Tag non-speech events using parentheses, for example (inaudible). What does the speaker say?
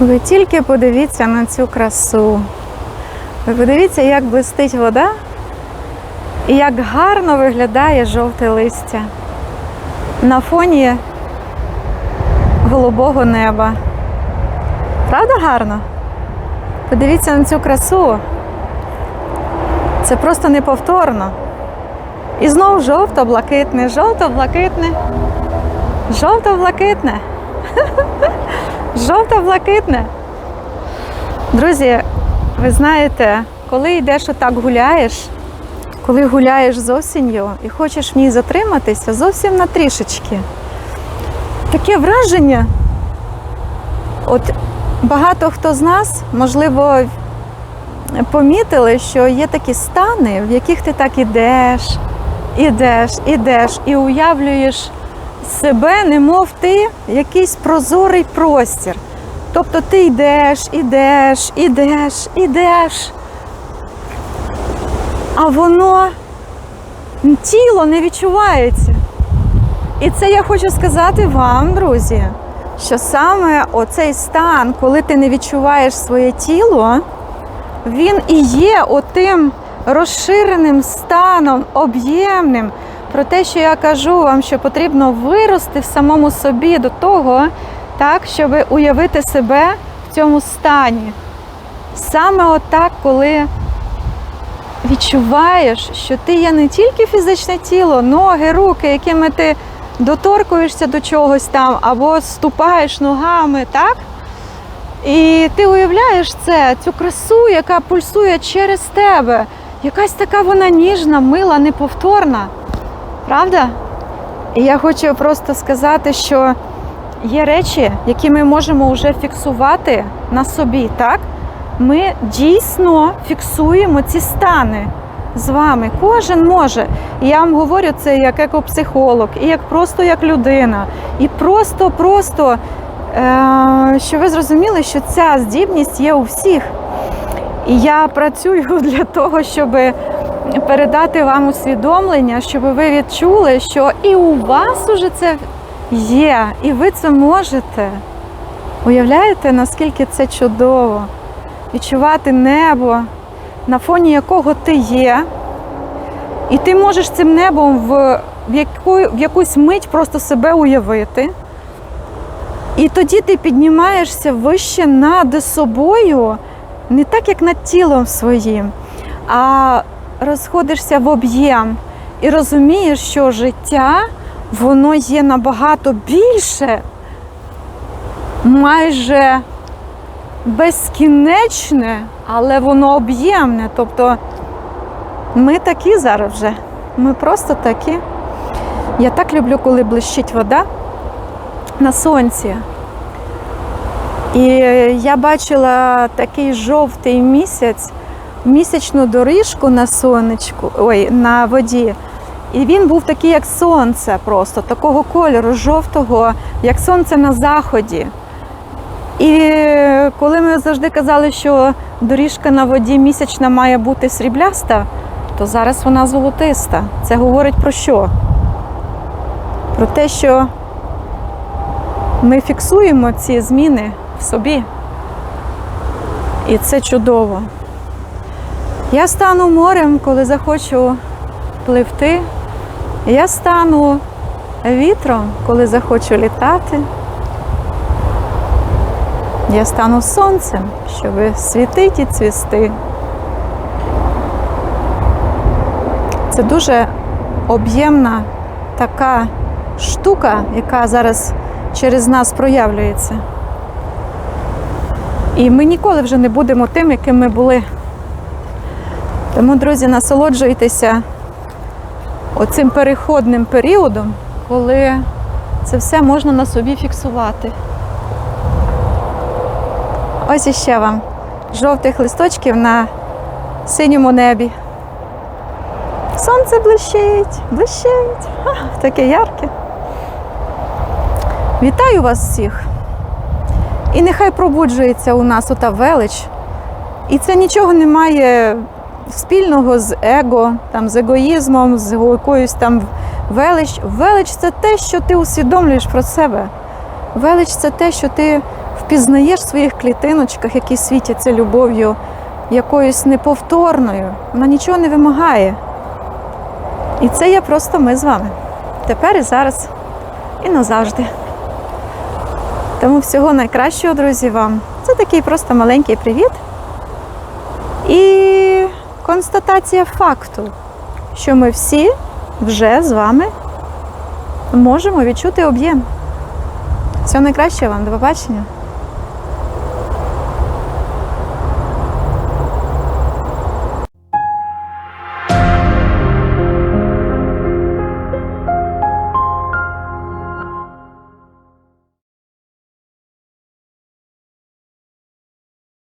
Ви тільки подивіться на цю красу. Ви подивіться, як блистить вода і як гарно виглядає жовте листя на фоні голубого неба. Правда гарно? Подивіться на цю красу. Це просто неповторно. І знов жовто-блакитне, жовто-блакитне, жовто-блакитне. (laughs) Жовто-блакитне. Друзі, ви знаєте, коли йдеш отак гуляєш, коли гуляєш з осінню і хочеш в ній затриматися зовсім на трішечки. Таке враження. От багато хто з нас, можливо, помітили, що є такі стани, в яких ти так ідеш, ідеш, ідеш і уявлюєш себе, немов ти якийсь прозорий простір. Тобто ти йдеш, ідеш, ідеш, ідеш. А воно тіло не відчувається. І це я хочу сказати вам, друзі, що саме оцей стан, коли ти не відчуваєш своє тіло, він і є отим розширеним станом, об'ємним. Про те, що я кажу вам, що потрібно вирости в самому собі до того, так, щоб уявити себе в цьому стані. Саме отак, коли відчуваєш, що ти є не тільки фізичне тіло, ноги, руки, якими ти доторкуєшся до чогось там, або ступаєш ногами, так? І ти уявляєш це, цю красу, яка пульсує через тебе. Якась така вона ніжна, мила, неповторна. Правда? І я хочу просто сказати, що є речі, які ми можемо вже фіксувати на собі, так? Ми дійсно фіксуємо ці стани з вами. Кожен може. І я вам говорю це як екопсихолог, і як просто як людина. І просто-просто, е- що ви зрозуміли, що ця здібність є у всіх. І я працюю (laughs) для того, щоб передати вам усвідомлення, щоб ви відчули, що і у вас уже це є, і ви це можете. Уявляєте, наскільки це чудово? Відчувати небо, на фоні якого ти є, і ти можеш цим небом в, в, яку, в якусь мить просто себе уявити. І тоді ти піднімаєшся вище над собою, не так, як над тілом своїм, а розходишся в об'єм і розумієш, що життя воно є набагато більше, майже безкінечне, але воно об'ємне. Тобто ми такі зараз вже. Ми просто такі. Я так люблю, коли блищить вода на сонці. І я бачила такий жовтий місяць, місячну доріжку на сонечку, ой, на воді. І він був такий, як сонце, просто такого кольору, жовтого, як сонце на заході. І коли ми завжди казали, що доріжка на воді місячна має бути срібляста, то зараз вона золотиста. Це говорить про що? Про те, що ми фіксуємо ці зміни в собі. І це чудово. Я стану морем, коли захочу пливти. Я стану вітром, коли захочу літати. Я стану сонцем, щоб світити і цвісти. Це дуже об'ємна така штука, яка зараз через нас проявлюється. І ми ніколи вже не будемо тим, яким ми були. Тому, друзі, насолоджуйтеся оцим переходним періодом, коли це все можна на собі фіксувати. Ось іще вам жовтих листочків на синьому небі. Сонце блищить, блищить, а, таке ярке. Вітаю вас всіх! І нехай пробуджується у нас ота велич. І це нічого не має спільного з его, там, з егоїзмом, з якоюсь там велич. Велич це те, що ти усвідомлюєш про себе. Велич це те, що ти впізнаєш в своїх клітиночках, які світяться любов'ю якоюсь неповторною. Вона нічого не вимагає. І це є просто ми з вами. Тепер і зараз, і назавжди. Тому всього найкращого, друзі, вам. Це такий просто маленький привіт. І констатація факту, що ми всі вже з вами можемо відчути об'єм. Всього найкращого вам, до побачення.